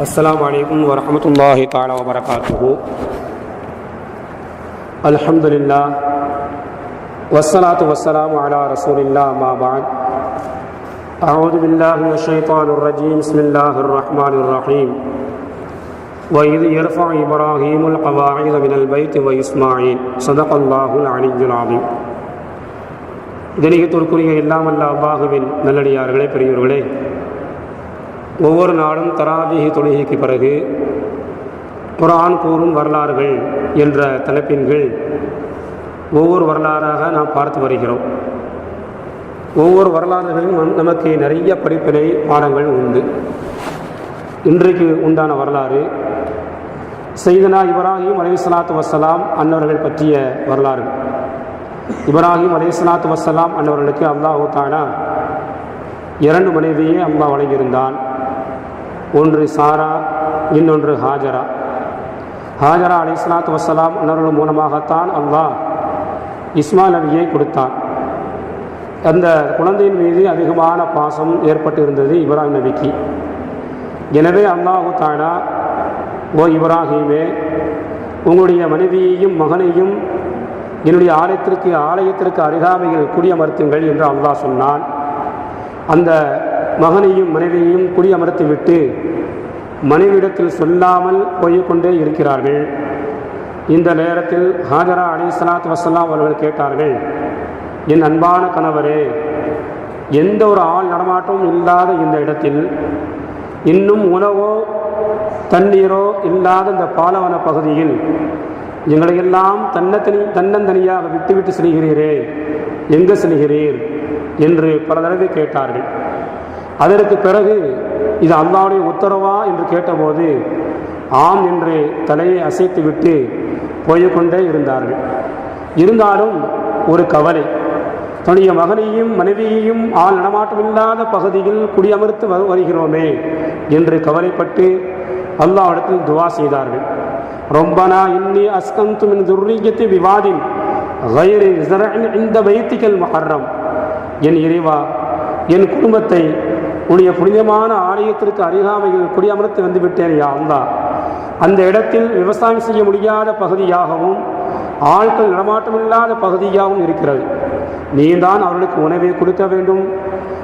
السلام عليكم ورحمة الله تعالى وبركاته الحمد لله والصلاة والسلام على رسول الله ما بعد أعوذ بالله من الشيطان الرجيم بسم الله الرحمن الرحيم وإذ يرفع إبراهيم القواعد من البيت وإسماعيل صدق الله العلي العظيم கணிகத்திற்குரிய இல்லாமல்ல அல்லாஹுவின் நல்லடியார்களே பெரியவர்களே ஒவ்வொரு நாளும் தராபிஹி தொழுகைக்கு பிறகு குரான் கூறும் வரலாறுகள் என்ற தலைப்பின் கீழ் ஒவ்வொரு வரலாறாக நாம் பார்த்து வருகிறோம். ஒவ்வொரு வரலாறுகளிலும் நமக்கு நிறைய படிப்பினை பாடங்கள் உண்டு. இன்றைக்கு உண்டான வரலாறு செய்தனா இப்ராஹிம் அலைஹிஸ்ஸலாத்து வஸ்ஸலாம் அன்னவர்கள் பற்றிய வரலாறு. இப்ராஹிம் அலைஹிஸ்ஸலாத்து வசலாம் அன்னவர்களுக்கு அல்லாஹு தானா இரண்டு மனைவியே அல்லாஹ் வழங்கியிருந்தான். ஒன்று சாரா இன்னொன்று ஹாஜரா. ஹாஜரா அலி இஸ்லாத்து வசலாம் உணர்வு மூலமாகத்தான் அல்லாஹ் இஸ்மா நபியை கொடுத்தான். அந்த குழந்தையின் மீது அதிகமான பாசம் ஏற்பட்டு இருந்தது இப்ராஹிம் நபிக்கு. எனவே அல்லாஹு தாலா ஓ இப்ராஹிமே உங்களுடைய மனைவியையும் மகனையும் என்னுடைய ஆலயத்திற்கு ஆலயத்திற்கு அருகாமையில் குடியமர்த்துங்கள் என்று அல்லாஹ் சொன்னான். அந்த மகனையும் மனைவியையும் குடியமர்த்திவிட்டு மனைவியிடத்தில் சொல்லாமல் போய்க்கொண்டே இருக்கிறார்கள். இந்த நேரத்தில் ஹாஜரா அலி சலாத் வசலாம் அவர்கள் கேட்டார்கள் என் அன்பான கணவரே எந்த ஒரு ஆள் நடமாட்டமும் இல்லாத இந்த இடத்தில் இன்னும் உணவோ தண்ணீரோ இல்லாத இந்த பாலவன பகுதியில் எங்களையெல்லாம் தன்னத்தனி தன்னந்தனியாக விட்டுவிட்டு செல்கிறீரே எங்கே செல்கிறீர்? என்று பல தடவை கேட்டார்கள். அதற்கு பிறகு இது அல்லாவுடைய உத்தரவா என்று கேட்டபோது ஆம் என்று தலையை அசைத்துவிட்டு போய்க்கொண்டே இருந்தார்கள். இருந்தாலும் ஒரு கவலை தன்னுடைய மகனையும் மனைவியையும் ஆள் நடமாட்டமில்லாத பகுதியில் குடியமர்த்து வருகிறோமே என்று கவலைப்பட்டு அல்லாவிடத்தில் துவா செய்தார்கள். ரொம்பனா இன்னி அஸ்கந்து மின் துர்ரியத்து விவாதின் இந்த வைத்திகள் மஹர்ரம். என் இறைவா என் குடும்பத்தை உன்னுடைய புனிதமான ஆலயத்திற்கு அருகாமையில் குடியமர்த்து வந்துவிட்டேன் யா அந்த இடத்தில் விவசாயம் செய்ய முடியாத பகுதியாகவும் ஆட்கள் நடமாட்டமில்லாத பகுதியாகவும் இருக்கிறது. நீதான் அவர்களுக்கு உணவை கொடுக்க வேண்டும்.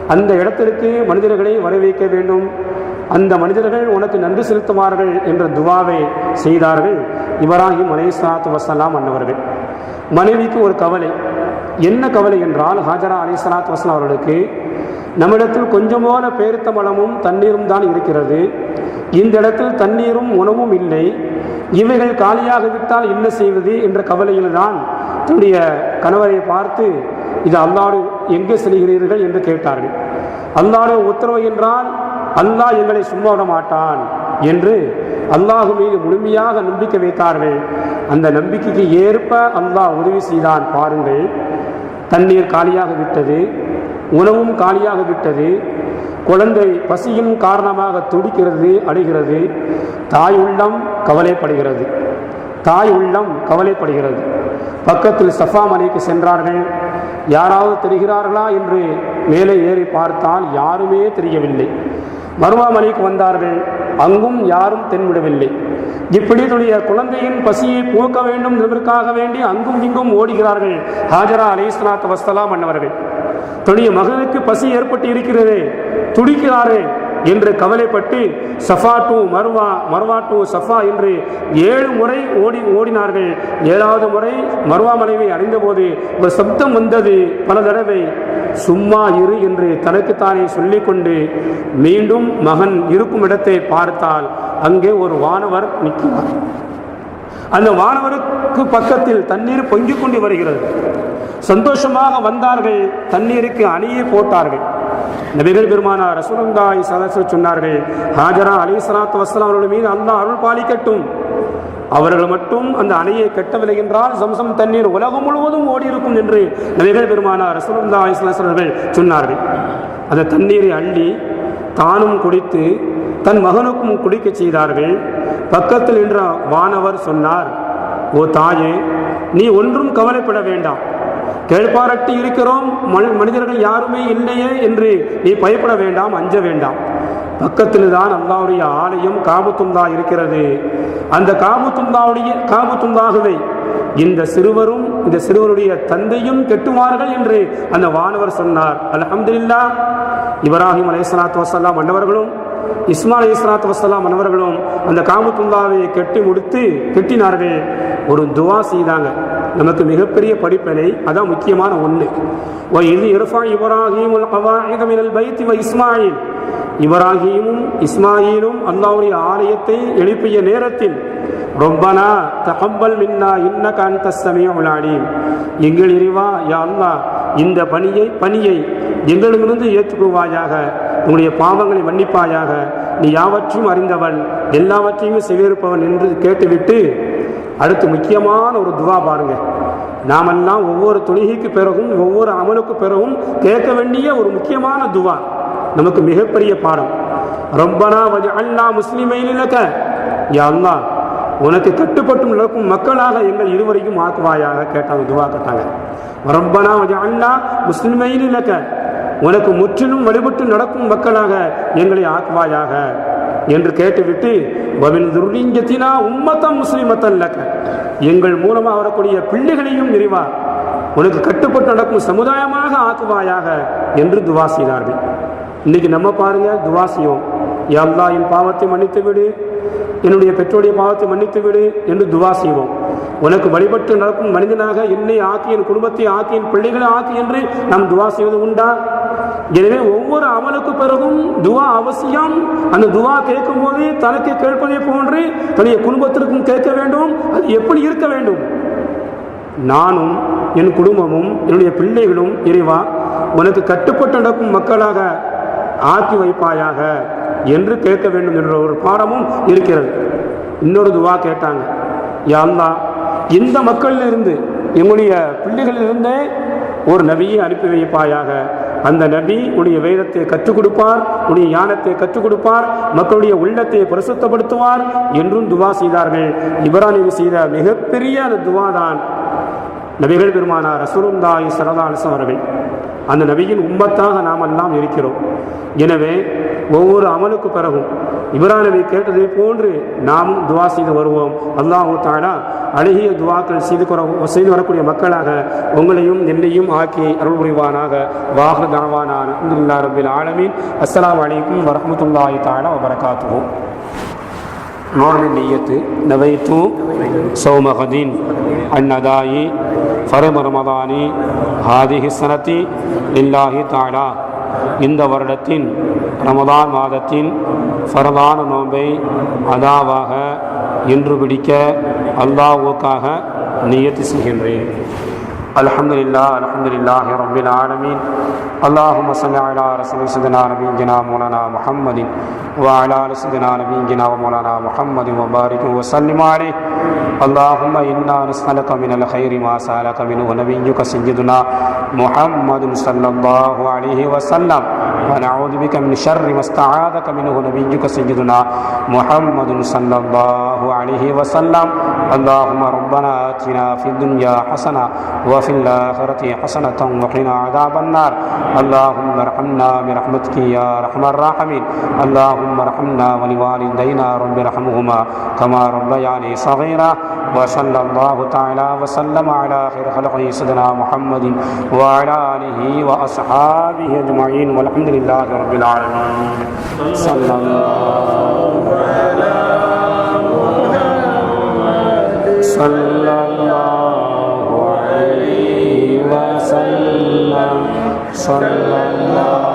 அந்த இடத்திற்கு மனிதர்களை வரவேற்க வேண்டும். அந்த மனிதர்கள் உனக்கு நன்றி செலுத்துவார்கள் என்ற துவாவை செய்தார்கள் இப்ராஹிம் அலைஹிஸ்ஸலாத்து வசலாம் அன்னவர்கள். மனைவிக்கு ஒரு கவலை. என்ன கவலை என்றால் ஹாஜரா அலேசலாத் வசலாம் அவர்களுக்கு நம்மிடத்தில் கொஞ்சமான பேருத்த மலமும் தண்ணீரும் தான் இருக்கிறது. இந்த இடத்தில் தண்ணீரும் உணவும் இல்லை. இவைகள் காலியாக விட்டால் என்ன செய்வது என்ற கவலையில் தான் தன்னுடைய கணவரை பார்த்து இது அல்லாடு எங்கே செல்கிறீர்கள்? என்று கேட்டார்கள். அல்லாடு உத்தரவு என்றால் அல்லாஹ் எங்களை சும்மா விட மாட்டான் என்று அல்லாஹு மீது முழுமையாக நம்பிக்கை வைத்தார்கள். அந்த நம்பிக்கைக்கு ஏற்ப அல்லாஹ் உதவி செய்தான். பாருங்கள் தண்ணீர் காலியாக விட்டது. உணவும் காலியாக விட்டது. குழந்தை பசியின் காரணமாக துடிக்கிறது அழுகிறது. தாய் உள்ளம் கவலைப்படுகிறது. தாய் உள்ளம் கவலைப்படுகிறது. பக்கத்தில் சஃபா மலைக்கு சென்றார்கள். யாராவது தெரிகிறார்களா என்று மேலே ஏறி பார்த்தால் யாருமே தெரியவில்லை. மருவா மலைக்கு வந்தார்கள். அங்கும் யாரும் தென்விடவில்லை. இப்படி தன்னுடைய குழந்தையின் பசியை போக்க வேண்டும் என்பதற்காக வேண்டி அங்கும் இங்கும் ஓடுகிறார்கள். ஹாஜரா அலிஸ்லாத் வஸ்தலாம் அன்னவர்கள். தன்னுடைய மகனுக்கு பசி ஏற்பட்டு இருக்கிறது துடிக்கிறாரே என்று கவலைப்பட்டு Safa to Marwa Marwa to Safa என்று ஏழு முறை ஓடி ஓடினார்கள். ஏழாவது முறை மர்வா மலைவை அடைந்தபோது ஒரு சப்தம் வந்தது. பல தடவை சும்மா இரு என்று தனக்குத்தானே சொல்லிக்கொண்டு மீண்டும் மகன் இருக்கும் இடத்தை பார்த்தால் அங்கே ஒரு வானவர் நிற்கிறார். அந்த வானவருக்கு பக்கத்தில் தண்ணீர் பொங்கிக் கொண்டு வருகிறது. சந்தோஷமாக வந்தார்கள் தண்ணீருக்கு அணியை போட்டார்கள். நபிகள் பெருமானார் ரசூலுல்லாஹி சதசு சொன்னார்கள் ஹாஜரா அலி சலாத்து வஸ்லாம் அவர்கள் மீது அல்லாஹ் அருள் பாலிக்கட்டும். அவர்கள் மட்டும் அந்த அணையை கட்டவில்லை என்றால் சம்சம் தண்ணீர் உலகம் முழுவதும் ஓடி இருக்கும் என்று நபிகள் பெருமானார் ரசூலுல்லாஹி ஸல்லல்லாஹு அவர்கள் சொன்னார்கள். அந்த தண்ணீரை அள்ளி தானும் குடித்து தன் மகனுக்கும் குடிக்கச் செய்தார்கள். பக்கத்தில் நின்ற வானவர் சொன்னார் ஓ தாயே நீ ஒன்றும் கவலைப்பட வேண்டாம். கேள்பாரட்டு இருக்கிறோம். மனி- மனிதர்கள் யாருமே இல்லையே என்று நீ பயப்பட வேண்டாம் அஞ்ச வேண்டாம். பக்கத்தில் தான் அல்லாவுடைய ஆலயம் காபுத்துந்தா இருக்கிறது. அந்த காபுத்துந்தாவுடைய காபுத்துந்தாகவே இந்த சிறுவரும் இந்த சிறுவருடைய தந்தையும் கெட்டுவார்கள் என்று அந்த வானவர் சொன்னார். அலமதுல்லா இப்ராஹிம் அலைஹிஸ்ஸலாத்து வசல்லாம் மன்னவர்களும் இஸ்மாயில் இஸ்லாத்து வசலாம் மன்னவர்களும் அந்த காமத்துல்லாவை கெட்டி முடித்து கெட்டினார்கள். ஒரு துவா செய்தாங்க. நமக்கு மிகப்பெரிய படிப்பினை அதான் முக்கியமான ஒன்று ஓ இது இரஃபா இப்ராஹிம் மினல் பைத்தி வ இஸ்மாயில். இப்ராஹீமும் இஸ்மாயிலும் அல்லாவுடைய ஆலயத்தை எழுப்பிய நேரத்தில் ரொம்பனா தகம்பல் மின்னா இன்ன காந்த சமயம் அலீம். எங்கள் இறைவா யா அல்லா இந்த பணியை பணியை எங்களிடமிருந்து ஏற்றுக்கொள்வாயாக. உன்னுடைய பாவங்களை மன்னிப்பாயாக. நீ யாவற்றையும் அறிந்தவன் எல்லாவற்றையும் செவியிருப்பவன் என்று கேட்டுவிட்டு அடுத்து முக்கியமான ஒரு துவா பாருங்க. நாமெல்லாம் ஒவ்வொரு தொழுகைக்கு பிறகும் ஒவ்வொரு அமலுக்கு பிறகும் கேட்க வேண்டிய ஒரு முக்கியமான துவா. நமக்கு மிகப்பெரிய பாடம். ரொம்பனா வஜ அல்லா முஸ்லிமையிலக்க யா அல்லாஹ் உனக்கு கட்டுப்பட்டு நடக்கும் மக்களாக எங்கள் இருவரையும் ஆக்குவாயாக கேட்டாங்க துவா கேட்டாங்க. ரப்பனா வஜ அல்லா முஸ்லிமையிலக்க உனக்கு முற்றிலும் வழிபட்டு நடக்கும் மக்களாக எங்களை ஆக்குவாயாக. என்று கேட்டுவிட்டு வபின் துர்லிங்கத்தினா உம்மத்தம் முஸ்லிமத்தன் எங்கள் மூலமாக வரக்கூடிய பிள்ளைகளையும் விரிவா உனக்கு கட்டுப்பட்டு நடக்கும் சமுதாயமாக ஆக்குவாயாக என்று துவா செய்தார்கள். இன்னைக்கு நம்ம பாருங்க துவா செய்வோம். யல்லா என் பாவத்தை மன்னித்து விடு என்னுடைய பெற்றோடைய பாவத்தை மன்னித்து விடு என்று துவா செய்வோம். உனக்கு வழிபட்டு நடக்கும் மனிதனாக என்னை ஆக்கி என் குடும்பத்தை ஆக்கி என் பிள்ளைகளை ஆக்கி என்று நாம் துவா செய்வது உண்டா? எனவே ஒவ்வொரு அமலுக்கு பிறகும் துவா அவசியம். அந்த துவா கேட்கும் போது தனக்கு கேட்பதை போன்று தன்னுடைய குடும்பத்திற்கும் கேட்க வேண்டும். அது எப்படி இருக்க வேண்டும்? நானும் என் குடும்பமும் என்னுடைய பிள்ளைகளும் இறைவா உனக்கு கட்டுப்பட்டு நடக்கும் மக்களாக ஆக்கி வைப்பாயாக. என்று கேட்க வேண்டும் என்ற ஒரு பாடமும் இருக்கிறது. இன்னொரு துவா கேட்டாங்க. யா இந்த மக்களிலிருந்து எங்களுடைய பிள்ளைகளிலிருந்தே ஒரு நபியை அனுப்பி வைப்பாயாக. அந்த நபி உடைய வேதத்தை கற்றுக் கொடுப்பார் உடைய ஞானத்தை கற்றுக் கொடுப்பார் மக்களுடைய உள்ளத்தை பிரசுத்தப்படுத்துவார் என்றும் துவா செய்தார்கள். இப்ராஹிம் செய்த மிகப்பெரிய அந்த துவா தான். நபிகள் பெருமானார் ரசூலுல்லாஹி ஸல்லல்லாஹு அவர்கள் அந்த நபியின் உம்மத்தாக நாம் எல்லாம் இருக்கிறோம். எனவே ஒவ்வொரு அமலுக்கு பிறகும் இப்ராஹிம் நபி கேட்டதை போன்று நாமும் துவா செய்து வருவோம் அல்லாஹு தாலா அழகிய துவாக்கள் செய்து கொற செய்து வரக்கூடிய மக்களாக உங்களையும் என்னையும் ஆக்கி அருள் புரிவானாக வாஹர் தனவானான அல்ஹம்துலில்லாஹி ரபில் ஆலமீன் அஸ்ஸலாமு அலைக்கும் வரஹ்மத்துல்லாஹி தஆலா வபரகாத்துஹு نور من نية نويت صوم غد عن أداء فرض رمضان هذه السنة لله تعالى இந்த வருடத்தின் ரமதான் மாதத்தின் ஃபரதான நோன்பை அதாவாக இன்று பிடிக்க அல்லாவுக்காக நியத்தி செய்கின்றேன். الحمد لله الحمد لله رب العالمين اللهم صل على رسول سيدنا نبينا مولانا محمد وعلى آل سيدنا نبينا ومولانا محمد وبارك وسلم عليه اللهم أنا نسالك من الخير ما سالك منه نبيك سيدنا محمد صلى الله عليه وسلم. ونعوذ بك من شر ما استعاذك منه نبيك سيدنا محمد صلى الله عليه وسلم. اللهم ربنا آتنا في الدنيا حسنة وفي الآخرة حسنة وقنا عذاب النار. اللهم ارحمنا برحمتك يا أرحم الراحمين. اللهم ارحمنا ولوالدينا رب ارحمهما كما ربياني صغيرا. وصلى الله تعالى وسلم على خير خلقه سيدنا محمد وعلى آله وأصحابه أجمعين. والحمد لله رب العالمين. صلى الله صلى الله সাল্লাল্লাহু